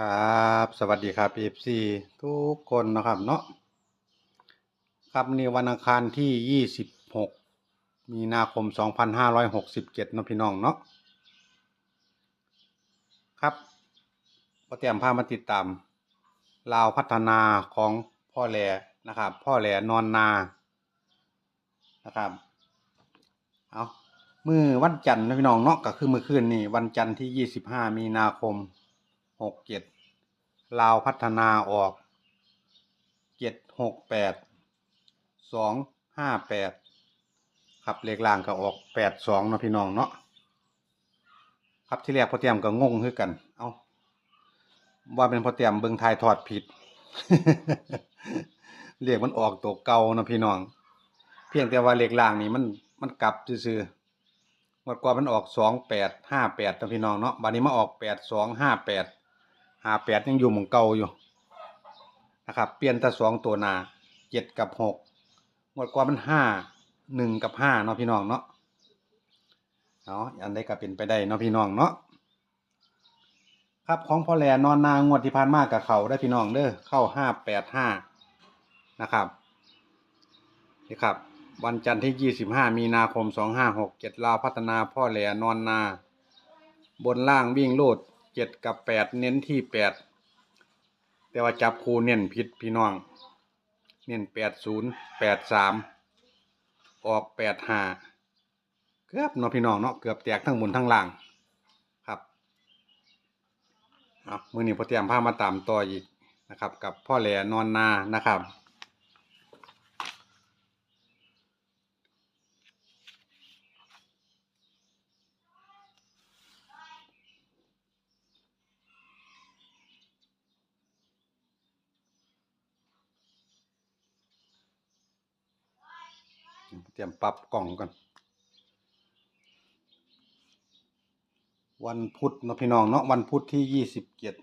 ครับสวัสดีครับ FC ทุกคนนะครับเนาะครับนี่วันอังคารที่ 26 มีนาคม 2567นาะพี่น้องเนาะครับก็เตรียมพามาติดตามลาวพัฒนาของพ่อแหลนะครับ พ่อแหลนอนนานะครับเอามือวันจันทร์นะพี่น้องเนาะก็คือมือคืนนี่วันจันทร์ที่ 25 มีนาคม หกเจ็ดลาวพัฒนาออกเจ็ดหกแปดสองห้าแปดครับเลขล่างก็ออกแปดสองเนาะพี่น้องเนาะครับที่แรกพอเตรียมก็งงคือกัน เอาว่าเป็นพอเตรียมเบิงทายทอดผิดเรียกมันออกตัวเก่านะพี่น้อง เพียงแต่ว่าเลขล่างนี่มันมันกลับซื่อๆงวดก่อนมันออกสองแปดห้าแปดนะพี่น้องเนาะบัดนี้มาออกแปดสองห้าแปด ห้าแปดยังอยู่เหมืองเก่าอยู่นะครับ เปลี่ยนแต่สองตัวนาเจ็ดกับหกงวดก่อนมันห้าหนึ่งกับห้าเนาะพี่น้องเนาะเอาะอันใดก็เป็นไปได้เนาะพี่น้องเนาะครับของพ่อแหลนอนนางวดที่ผ่านมากกับเขาได้พี่น้องเด้อเข้าห้าแปดห้านะครับนี่ครับ วันจันทร์ที่25มีนาคม2567ลาวพัฒนาพ่อแหลนอนนา บนล่างวิ่งโลด 7กับ8เน้นที่8แต่ว่าจับคูเน้นผิดพี่น้อง เน้น80 83ออก85เกือบเนาะพี่น้องเนาะเกือบแตกทั้งบนทั้งล่างครับเอามือนี้พอเตรียมพามาตามต่ออีกนะครับ กับพ่อแหลนอนนานะครับ เตรียมปรับกล่องก่อนวันพุธเนาะพี่น้องเนาะวันพุธที่ยี่สิบเจ็ด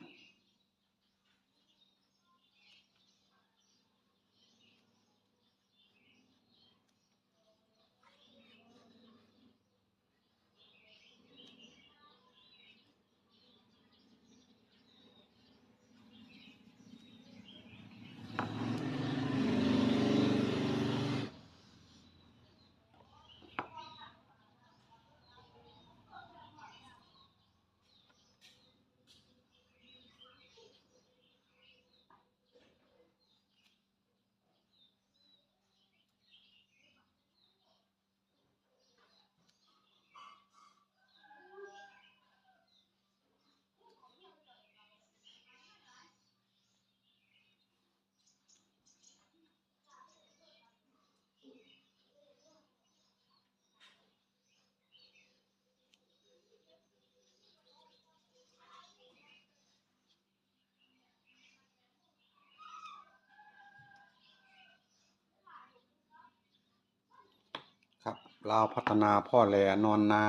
ครับ ลาวพัฒนาพ่อแหลนอนนา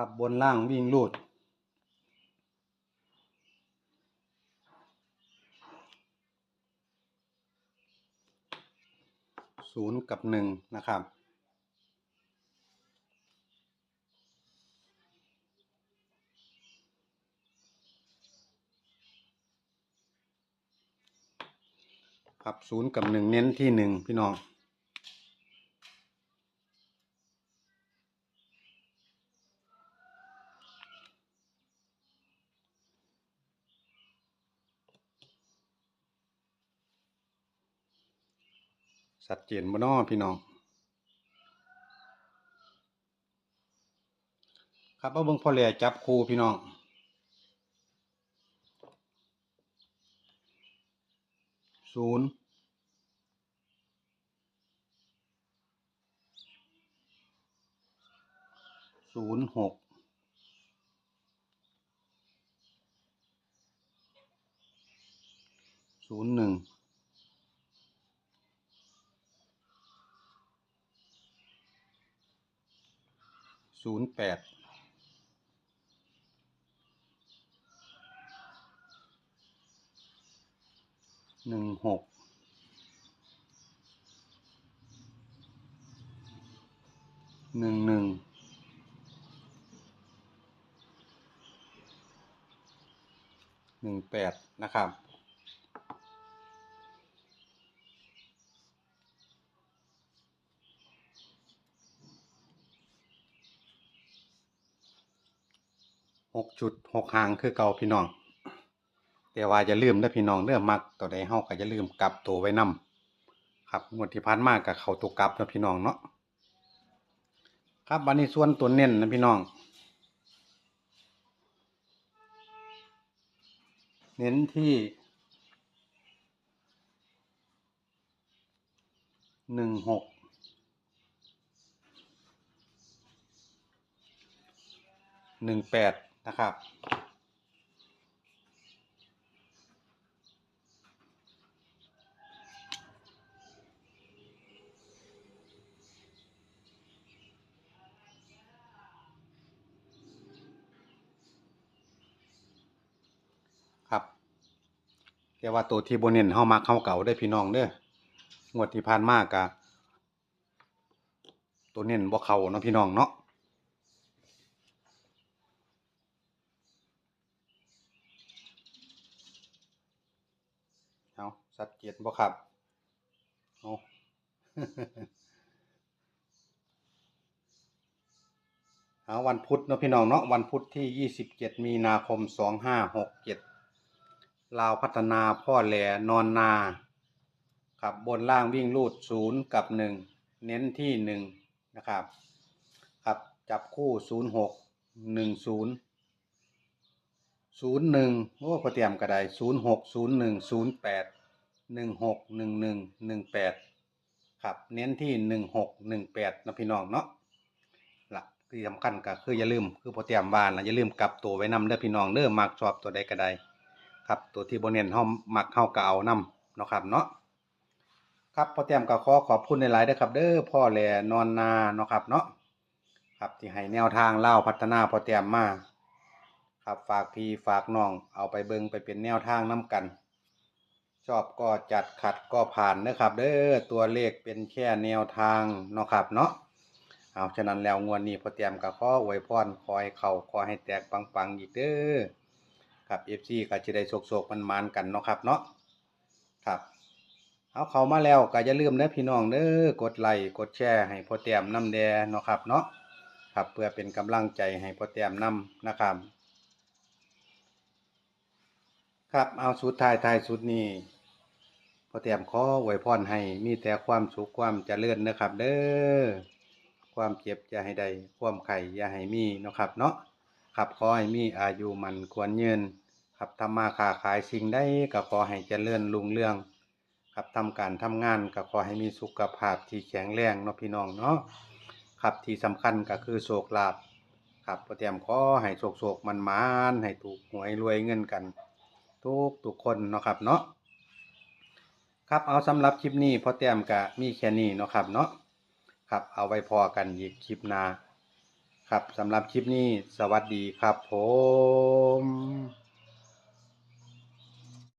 ครับบบนล่างวิ่งลูด ศูนย์กับหนึ่งนะครับครับศูนย์กับหนึ่งเน้นที่หนึ่งพี่น้อง สัดเจียนบ่นอพี่น้อง ครับเอาเบิ้งพ่อแหล่จับคู่พี่น้องศูนย์ศูนย์หกศูนย์หนึ่ง ศูนย์แปดหนึ่งหกหนึ่งหนึ่งหนึ่งแปดนะครับ ห กจุดหกหางคือเก่าพี่น้อง แต่ว่าจะลืมเด้พี่น้องเด้อมักตัวใดเฮาก็จะลืมกลับตัวไว้นํครับงวดที่ผ่านมาก็เขาตัวกลับนะพี่น้องเนาะครับบัดนี้ส่วนตัวเน้นนะพี่น้อง เน้นที่หนึ่งหกหนึ่งแปด นะครับครับแต่ว่าตัวที่บนเน้นเฮามักเฮาเก่าได้พี่น้องเด้องวดที่ผ่านมากะตัวเน้นบ่เขาเนาะพี่น้องเนาะ เอาสัดเจนบ่ครับเอาเอาวันพุธเนาะพี่น้องเนาะวันพุธที่ 27 มีนาคม 2567 ลาวพัฒนาพ่อแหลนอนนา ครับบนล่างวิ่งรูดศูนย์กับหนึ่งเน้นที่หนึ่งนะครับ ครับจับคู่ศูนย์หกหนึ่งศูนย์ศูนย์หนึ่งโอ้พอเตรียมกระไดศูนย์หกศูนย์หนึ่งศูนย์แปด หนึ่งหกหนึ่งหนึ่งหนึ่งแปดครับ เน้นที่หนึ่งหกหนึ่งแปดนะพี่น้องเนาะละที่สำคัญก็คืออย่าลืมคือพอเตรียมบ้านนะอย่าลืมกลับตัวไว้นำเด้อพี่น้องเด้อมักชอบตัวใดก็ได้ครับ ตัวที่โบเนียนเฮามักเฮาก็เอานำเนาะครับเนาะครับพอแต้มก็ขอขอบคุณในหลายเด้อครับเด้อพ่อแหลนอนนาเนาะครับเนาะครับที่ให้แนวทางเล่าพัฒนาพอแต้มมาครับฝากพี่ฝากน้องเอาไปเบิงไปเป็นแนวทางนํกัน อบก็จัดขัดก็ผ่านนะครับเด้อตัวเลขเป็นแค่แนวทางเนาะครับเนาะเอาฉะนั้นแล้วงวดนี้พอแต้มก็ขออวยพรขอให้เข้าขอยให้แตกปังๆอีกเด้อครับ FC ก็จะได้โศกๆมันมานๆกันเนาะครับเนาะครับเอาเข้ามาแล้วก็อย่าลืมเด้อพี่น้องเด้อกดไลค์กดแชร์ให้พอแต้มน้ำแดเนาะครับเนาะครับเพื่อเป็นกำลังใจให้พอแต้มนํนะครับ ครับเอาสุดท้ายท้ายสุดนี้ พ่อแต้มขออวยพรให้มีแต่ความสุขความเจริญนะครับ เด้อความเจ็บอย่าให้ได้ความไข่อย่าให้มีนะครับเนาะครับขอให้มีอายุมันควรยืนครับทำมาค้าขายสิ่งใดก็ขอให้เจริญรุ่งเรืองครับทำการทำงานก็ขอให้มีสุขภาพที่แข็งแรงเนาะพี่น้องเนาะครับที่สำคัญก็คือโชคลาภครับพ่อเตรียมขอให้โชคโชคมันมานให้ถูกหวยรวยเงินกัน ทุกทุกคนเนาะครับเนาะ ครับเอาสำหรับคลิปนี้พอแต้มกะมีแค่นี้เนาะครับเนาะครับเอาไว้พอกันอีกคลิปหน้าครับสำหรับคลิปนี้สวัสดีครับผม